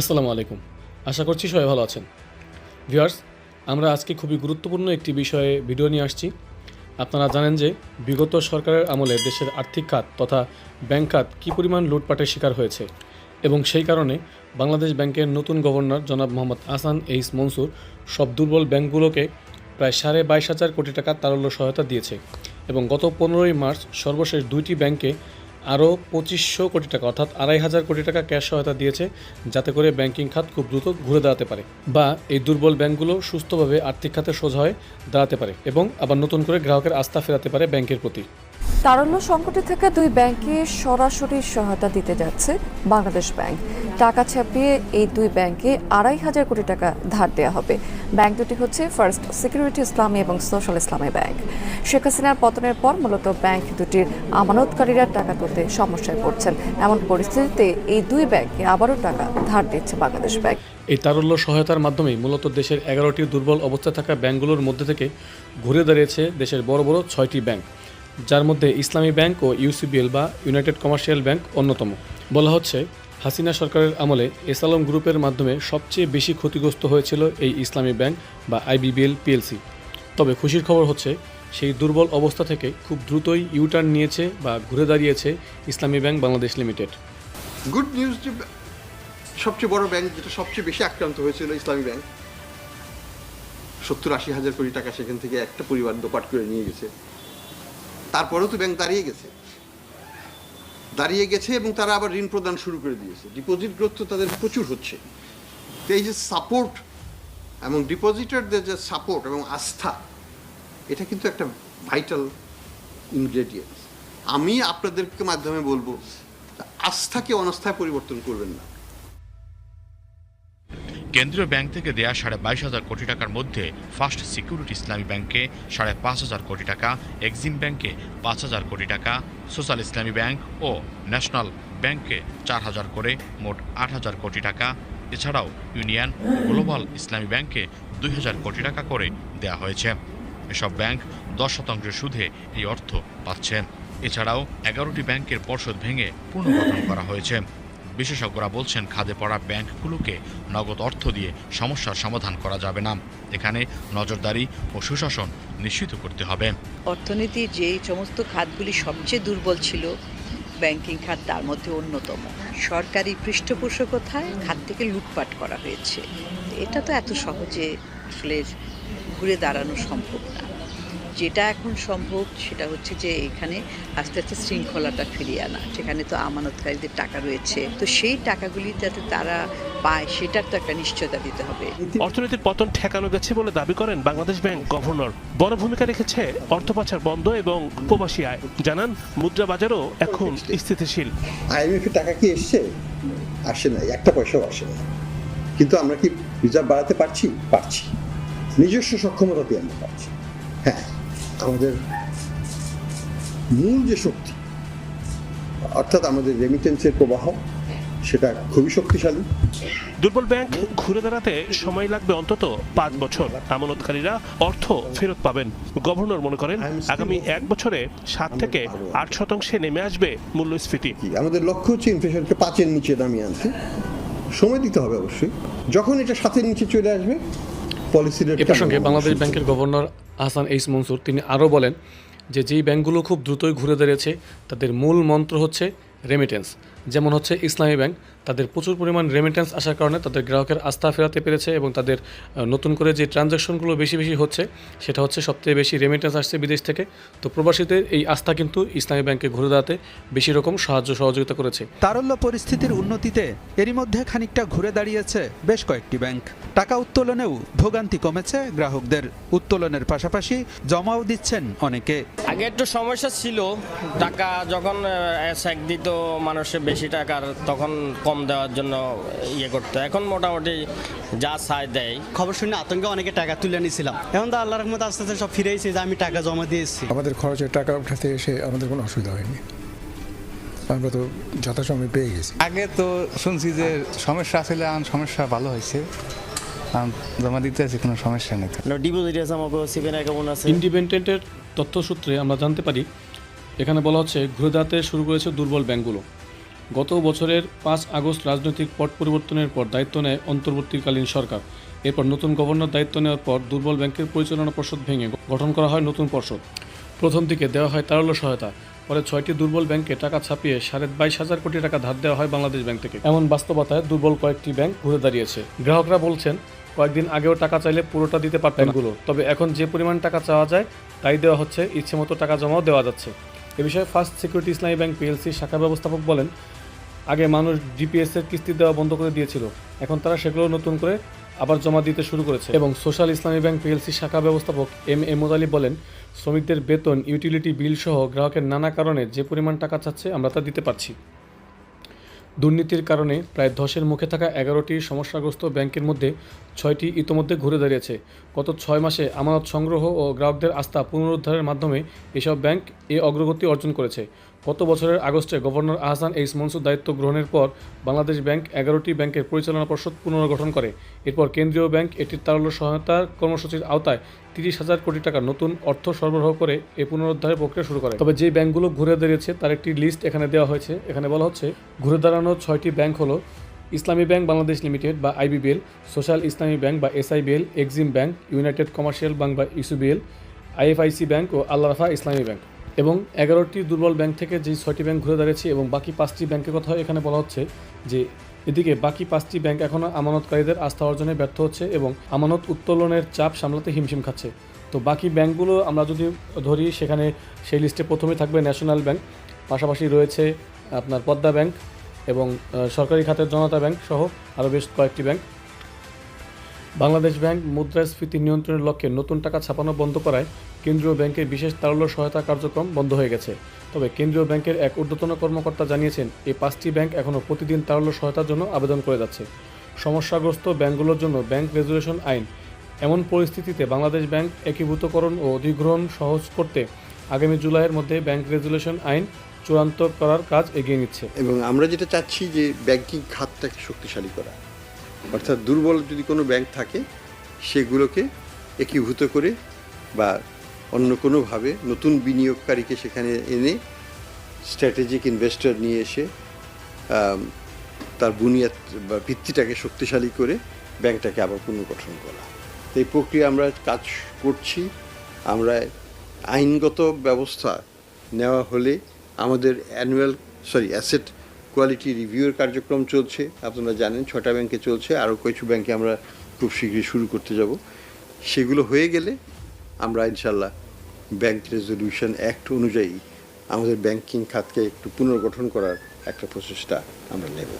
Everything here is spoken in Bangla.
আসসালামু আলাইকুম। আশা করছি সবাই ভালো আছেন। ভিউয়ার্স, আমরা আজকে খুবই গুরুত্বপূর্ণ একটি বিষয়ে ভিডিও নিয়ে আসছি। আপনারা জানেন যে বিগত সরকারের আমলে দেশের আর্থিক খাত তথা ব্যাংক খাত কী পরিমাণ লুটপাটের শিকার হয়েছে এবং সেই কারণে বাংলাদেশ ব্যাংকের নতুন গভর্নর জনাব মোহাম্মদ আসান এইস মনসুর সব দুর্বল ব্যাংকগুলোকে প্রায় সাড়ে বাইশ হাজার কোটি টাকা তারল্য সহায়তা দিয়েছে এবং গত পনেরোই মার্চ সর্বশেষ দুইটি ব্যাংকে আরও পঁচিশশো কোটি টাকা, অর্থাৎ আড়াই হাজার কোটি টাকা ক্যাশ সহায়তা দিয়েছে, যাতে করে ব্যাংকিং খাত খুব দ্রুত ঘুরে দাঁড়াতে পারে বা এই দুর্বল ব্যাংকগুলো সুস্থভাবে আর্থিক খাতে সোজা হয়ে দাঁড়াতে পারে এবং আবার নতুন করে গ্রাহকের আস্থা ফেরাতে পারে ব্যাংকের প্রতি। তারল্য সংকটে থেকে দুই ব্যাংকে সরাসরি সহায়তা দিতে যাচ্ছে বাংলাদেশ ব্যাংক। টাকা ছাপিয়ে এই দুই ব্যাংকে আড়াই হাজার কোটি টাকা ধার দেওয়া হবে। ব্যাংক দুটি হচ্ছে ফার্স্ট সিকিউরিটি ইসলামী এবং সোশ্যাল ইসলামী ব্যাংক। শেখ হাসিনার পতনের পর মূলত ব্যাংক দুটির আমানতকারীরা টাকা তুলতে সমস্যায় পড়ছেন। এমন পরিস্থিতিতে এই দুই ব্যাংকে আবারও টাকা ধার দিচ্ছে বাংলাদেশ ব্যাংক। এই তারল্য সহায়তার মাধ্যমে মূলত দেশের এগারোটি দুর্বল অবস্থায় থাকা ব্যাংকগুলোর মধ্যে থেকে ঘুরে দাঁড়িয়েছে দেশের বড় বড় ছয়টি ব্যাংক। যার মধ্যে ইসলামী ব্যাংক ও ইউসিবিএল বা ইউনাইটেড কমার্শিয়াল ব্যাংক অন্যতম। বলা হচ্ছে, হাসিনা সরকারের আমলে এসালম গ্রুপের মাধ্যমে সবচেয়ে বেশি ক্ষতিগ্রস্ত হয়েছিল এই ইসলামী ব্যাংক বা আইবিবিএল পিএলসি তবে খুশির খবর হচ্ছে, সেই দুর্বল অবস্থা থেকে খুব দ্রুতই ইউটার্ন নিয়েছে বা ঘুরে দাঁড়িয়েছে Islami Bank Bangladesh Limited. Good news সবচেয়ে বড় ব্যাংক যেটা সবচেয়ে বেশি আক্রান্ত হয়েছিল ইসলামী ব্যাংক, সত্তর আশি হাজার কোটি টাকা সেখান থেকে একটা পরিবার দোপাট করে নিয়ে গেছে। তারপরেও তো ব্যাংক দাঁড়িয়ে গেছে। দাঁড়িয়ে গেছে এবং তারা আবার ঋণ প্রদান শুরু করে দিয়েছে। ডিপোজিট গ্রোথ তো তাদের প্রচুর হচ্ছে। তো এই যে সাপোর্ট এবং ডিপোজিটারদের যে সাপোর্ট এবং আস্থা, এটা কিন্তু একটা ভাইটাল ইনগ্রেডিয়েন্টস আমি আপনাদেরকে মাধ্যমে বলব, আস্থাকে অনাস্থায় পরিবর্তন করবেন না। কেন্দ্রীয় ব্যাংক থেকে দেয়া সাড়ে বাইশ হাজার কোটি টাকার মধ্যে ফার্স্ট সিকিউরিটি ইসলামী ব্যাংকে সাড়ে পাঁচ হাজার কোটি টাকা, এক্সিম ব্যাংকে পাঁচ হাজার কোটি টাকা, সোশ্যাল ইসলামী ব্যাংক ও ন্যাশনাল ব্যাংকে চার হাজার করে মোট আট হাজার কোটি টাকা। এছাড়াও ইউনিয়ন গ্লোবাল ইসলামী ব্যাংকে দুই হাজার কোটি টাকা করে দেয়া হয়েছে। এসব ব্যাংক দশ শতাংশ সুদে এই অর্থ পাচ্ছে। এছাড়াও এগারোটি ব্যাংকের পর্ষদ ভেঙে পুনর্গঠন করা হয়েছে। বিশেষজ্ঞরা বলছেন খাদে পড়া ব্যাংকগুলোকে নগদ অর্থ দিয়ে সমস্যার সমাধান করা যাবে না। এখানে নজরদারি ও সুশাসন নিশ্চিত করতে হবে। অর্থনীতি যে সমস্ত খাতগুলি সবচেয়ে দুর্বল ছিল, ব্যাংকিং খাত তার মধ্যে অন্যতম। সরকারি পৃষ্ঠপোষকতায় খাত থেকে লুটপাট করা হয়েছে। এটা তো এত সহজে আসলে ঘুরে দাঁড়ানো সম্ভব না। যেটা এখন সম্ভব সেটা হচ্ছে যে এখানে আস্তে আস্তে শৃঙ্খলাটা ফিরিয়ে আনা। সেখানে তো আমানতকারীদের টাকা রয়েছে। তো সেই টাকাগুলি যাতে তারা পায় সেটার তো একটা নিশ্চয়তা দিতে হবে। অর্থনীতির পতন ঠেকানো গেছে বলে দাবি করেন বাংলাদেশ ব্যাংক গভর্নর। বড় ভূমিকা রেখেছে অর্থ পাচার বন্ধ এবং প্রবাসী আয়। জানান মুদ্রা বাজারও এখন স্থিতিশীল। আইএমএফ টাকা কি এসছে? আসে নাই একটা পয়সাও আসে না কিন্তু আমরা কি রিজার্ভ বাড়াতে পারছি? পারছি। নিজস্ব সক্ষমতা দিয়ে আমরা পারছি। হ্যাঁ। আমাদের মূল যে শক্তি অর্থাৎ আমাদের রেমিটেন্সের প্রবাহ সেটা খুবই শক্তিশালী। দুর্বল ব্যাংক ঘুরে দাঁড়াতে সময় লাগবে অন্তত পাঁচ বছর। আমানতকারীরা অর্থ ফেরত পাবেন। গভর্নর মনে করেন আগামী এক বছরে সাত থেকে আট শতাংশে নেমে আসবে মূল্যস্ফীতি। আমাদের লক্ষ্য হচ্ছে ইনফ্লেশনকে পাঁচের নিচে নামিয়ে আনতে। সময় দিতে হবে অবশ্যই। যখন এটা সাতের নিচে চলে আসবে পলিসি এ প্রসঙ্গে বাংলাদেশ ব্যাংকের গভর্নর আহসান এইস মনসুর তিনি আরও বলেন যে যেই ব্যাংকগুলো খুব দ্রুতই ঘুরে দাঁড়িয়েছে তাদের মূল মন্ত্র হচ্ছে রেমিটেন্স যেমন হচ্ছে ইসলামী ব্যাংক তাদের প্রচুর পরিমাণ রেমিটেন্স আসার কারণে তাদের গ্রাহকের আস্থা ফেরাতে পেরেছে এবং তাদের নতুন করে যে ট্রানজ্যাকশনগুলো বেশি বেশি হচ্ছে সেটা হচ্ছে সবথেকে বেশি রেমিটেন্স আসছে বিদেশ থেকে। তো প্রবাসীদের এই আস্থা কিন্তু ইসলামী ব্যাংকে ঘুরে দাঁড়াতে বেশি রকম সাহায্য সহযোগিতা করেছে। তারল্য পরিস্থিতির উন্নতিতে এরই মধ্যে খানিকটা ঘুরে দাঁড়িয়েছে বেশ কয়েকটি ব্যাংক। টাকা উত্তোলনেও ভোগান্তি কমেছে গ্রাহকদের। উত্তোলনের পাশাপাশি জমাও দিচ্ছেন অনেকে। আগে একটু সমস্যা ছিল টাকা যখন দিত মানুষের বেশি টাকার তখন কম দেওয়ার জন্য ইয়ে করতো। এখন মোটামুটি যা চাই দেয়। খবর শুনে আতঙ্কে অনেকে টাকা তুলে নিয়েছিলাম। এখন তো আল্লাহর রহমত আস্তে আস্তে সব ফিরে এসেছে যে আমি টাকা জমা দিয়েছি। আমাদের খরচের টাকা উঠাতে এসে আমাদের কোনো অসুবিধা হয়নি। আমরা তো যথাসময়ে পেয়ে গেছি। আগে তো শুনছি যে সমস্যা আসলে সমস্যা ভালো হয়েছে। জমা দিতে আছে কোনো সমস্যা নেই ডিপোজিট আছে আমাকে সিভেন কেমন আছে। ইন্ডিপেন্ডেন্টের তথ্য সূত্রে আমরা জানতে পারি এখানে বলা হচ্ছে ঘুরে দাঁড়াতে শুরু করেছে দুর্বল ব্যাংকগুলো। গত বছরের পাঁচ আগস্ট রাজনৈতিক পট পরিবর্তনের পর দায়িত্ব নেয় অন্তর্বর্তীকালীন সরকার। এরপর নতুন গভর্নর দায়িত্ব নেওয়ার পর দুর্বল ব্যাংকের পরিচালনা পর্ষদ ভেঙে গঠন করা হয় নতুন পর্ষদ। প্রথম দিকে দেওয়া হয় তারল্য সহায়তা, পরে ছয়টি দুর্বল ব্যাংকে টাকা ছাপিয়ে সাড়ে বাইশ হাজার কোটি টাকা ধার দেওয়া হয় বাংলাদেশ ব্যাংক থেকে। এমন বাস্তবতায় দুর্বল কয়েকটি ব্যাংক ঘুরে দাঁড়িয়েছে। গ্রাহকরা বলছেন, কয়েকদিন আগেও টাকা চাইলে পুরোটা দিতে পারতেন তবে এখন যে পরিমাণ টাকা চাওয়া যায়, তাই দেওয়া হচ্ছে, ইচ্ছে মতো টাকা জমাও দেওয়া যাচ্ছে। এ বিষয়ে First Security Islami Bank PLC শাখা ব্যবস্থাপক বলেন, আগে মানুষ জিপিএসের কিস্তি দেওয়া বন্ধ করে দিয়েছিল। এখন তারা সেগুলো নতুন করে আবার জমা দিতে শুরু করেছে। এবং সোশ্যাল ইসলামী ব্যাংক পিএলসি শাখা ব্যবস্থাপক এম এম আলী বলেন, শ্রমিকদের বেতন, ইউটিলিটি বিল সহ গ্রাহকের নানা কারণে যে পরিমাণ টাকা চাচ্ছে আমরা তা দিতে পারছি। দুর্নীতির কারণে প্রায় ধসের মুখে থাকা এগারোটি সমস্যাগ্রস্ত ব্যাংকের মধ্যে ছয়টি ইতোমধ্যে ঘুরে দাঁড়িয়েছে। গত ছয় মাসে আমানত সংগ্রহ ও গ্রাহকদের আস্থা পুনরুদ্ধারের মাধ্যমে এসব ব্যাংক এ অগ্রগতি অর্জন করেছে। গত বছরের আগস্টে গভর্নর আহসান এইস মনসুর দায়িত্ব গ্রহণের পর বাংলাদেশ ব্যাংক এগারোটি ব্যাংকের পরিচালনা পর্ষদ পুনর্গঠন করে। এরপর কেন্দ্রীয় ব্যাংক এটির তারল্য সহায়তা কর্মসূচির আওতায় তিরিশ হাজার কোটি টাকা নতুন অর্থ সরবরাহ করে এ পুনরুদ্ধারের প্রক্রিয়া শুরু করে। তবে যে ব্যাংকগুলো ঘুরে দাঁড়িয়েছে, তার একটি লিস্ট এখানে দেওয়া হয়েছে। এখানে বলা হচ্ছে, ঘুরে দাঁড়ানো ছয়টি ব্যাংক হলো ইসলামী ব্যাংক বাংলাদেশ লিমিটেড বা আইবিবিএল, সোশ্যাল ইসলামী ব্যাংক বা SIBL, Exim Bank, United Commercial Bank বা ইসুবিএল, আইএফআইসি ব্যাংক ও আল্লাহ ইসলামী ব্যাংক। এবং এগারোটি দুর্বল ব্যাংক থেকে যে ছয়টি ব্যাংক ঘুরে দাঁড়িয়েছে এবং বাকি পাঁচটি ব্যাংকের কথা এখানে বলা হচ্ছে যে এদিকে বাকি পাঁচটি ব্যাংক এখনও আমানতকারীদের আস্থা অর্জনে ব্যর্থ হচ্ছে এবং আমানত উত্তোলনের চাপ সামলাতে হিমশিম খাচ্ছে। তো বাকি ব্যাংকগুলো আমরা যদি ধরি, সেখানে সেই লিস্টে প্রথমে থাকবে ন্যাশনাল ব্যাংক, পাশাপাশি রয়েছে আপনার পদ্মা ব্যাংক এবং সরকারি খাতের জনতা ব্যাংক সহ আরও বেশ কয়েকটি ব্যাংক। বাংলাদেশ ব্যাংক মুদ্রাস্ফীতি নিয়ন্ত্রণের লক্ষ্যে নতুন টাকা ছাপানো বন্ধ করায় কেন্দ্রীয় ব্যাংকের বিশেষ তারল্য সহায়তা কার্যক্রম বন্ধ হয়ে গেছে। তবে কেন্দ্রীয় ব্যাংকের এক ঊর্ধ্বতন কর্মকর্তা জানিয়েছেন এই পাঁচটি ব্যাংক এখনও প্রতিদিন তারল্য সহায়তার জন্য আবেদন করে যাচ্ছে। সমস্যাগ্রস্ত ব্যাংকগুলোর জন্য ব্যাংক রেজুলেশন আইন। এমন পরিস্থিতিতে বাংলাদেশ ব্যাংক একীভূতকরণ ও অধিগ্রহণ সহজ করতে আগামী জুলাইয়ের মধ্যে ব্যাংক রেজুলেশন আইন চূড়ান্ত করার কাজ এগিয়ে নিচ্ছে। এবং আমরা যেটা চাচ্ছি যে ব্যাংকিং খাতটাকে শক্তিশালী করা। অর্থাৎ দুর্বল যদি কোনো ব্যাংক থাকে, সেগুলোকে একীভূত করে বা অন্য কোনোভাবে নতুন বিনিয়োগকারীকে সেখানে এনে স্ট্র্যাটেজিক ইনভেস্টর নিয়ে এসে তার বুনিয়াদ বা ভিত্তিটাকে শক্তিশালী করে ব্যাংকটাকে আবার পুনর্গঠন করা। তো এই প্রক্রিয়া আমরা কাজ করছি। আমরা আইনগত ব্যবস্থা নেওয়া হলে আমাদের অ্যানুয়াল সরি অ্যাসেট কোয়ালিটি রিভিউয়ের কার্যক্রম চলছে। আপনারা জানেন ছটা ব্যাংকে চলছে, আরও কিছু ব্যাংকে আমরা খুব শীঘ্রই শুরু করতে যাব। সেগুলো হয়ে গেলে আমরা ইনশাল্লাহ ব্যাংক রেজলিউশন অ্যাক্ট অনুযায়ী আমাদের ব্যাংকিং খাতকে একটু পুনর্গঠন করার একটা প্রচেষ্টা আমরা নেব।